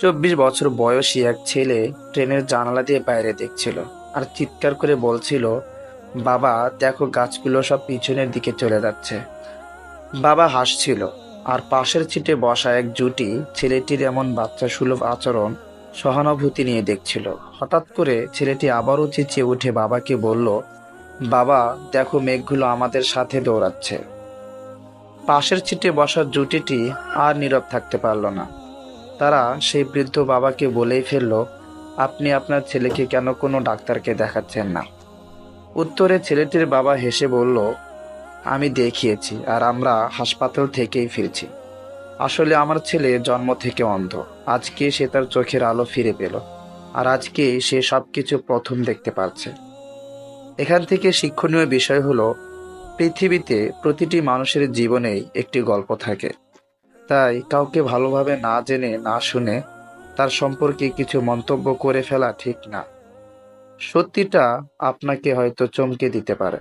চব্বিশ বছর বয়সী এক ছেলে ট্রেনের জানালা দিয়ে বাইরে দেখছিল আর চিৎকার করে বলছিল, বাবা, দেখো গাছগুলো সব পিছনের দিকে চলে যাচ্ছে। বাবা হাসছিল আর পাশের ছিটে বসা এক জুটি ছেলেটির এমন বাচ্চা সুলভ আচরণ সহানুভূতি নিয়ে দেখছিল। হঠাৎ করে ছেলেটি আবারও চেঁচিয়ে উঠে বাবাকে বলল, বাবা, দেখো মেঘগুলো আমাদের সাথে দৌড়াচ্ছে। পাশের ছিটে বসা জুটিটি আর নীরব থাকতে পারল না। তারা সেই বৃদ্ধ বাবাকে বলেই ফেলল, আপনি আপনার ছেলেকে কেন কোনো ডাক্তারকে দেখাচ্ছেন না? উত্তরে ছেলেটির বাবা হেসে বলল, আমি দেখিয়েছি আর আমরা হাসপাতাল থেকেই ফিরছি। আসলে আমার ছেলে জন্ম থেকে অন্ধ। আজকে সে তার চোখের আলো ফিরে পেল আর আজকে সে সব কিছু প্রথম দেখতে পাচ্ছে এখান থেকে শিক্ষণীয় বিষয় হলো, পৃথিবীতে প্রতিটি মানুষের জীবনেই একটি গল্প থাকে। তাই কাউকে ভালোভাবে না জেনে, না শুনে তার সম্পর্কে কিছু মন্তব্য করে ফেলা ঠিক না। সত্যিটা আপনাকে হয়তো চমকে দিতে পারে।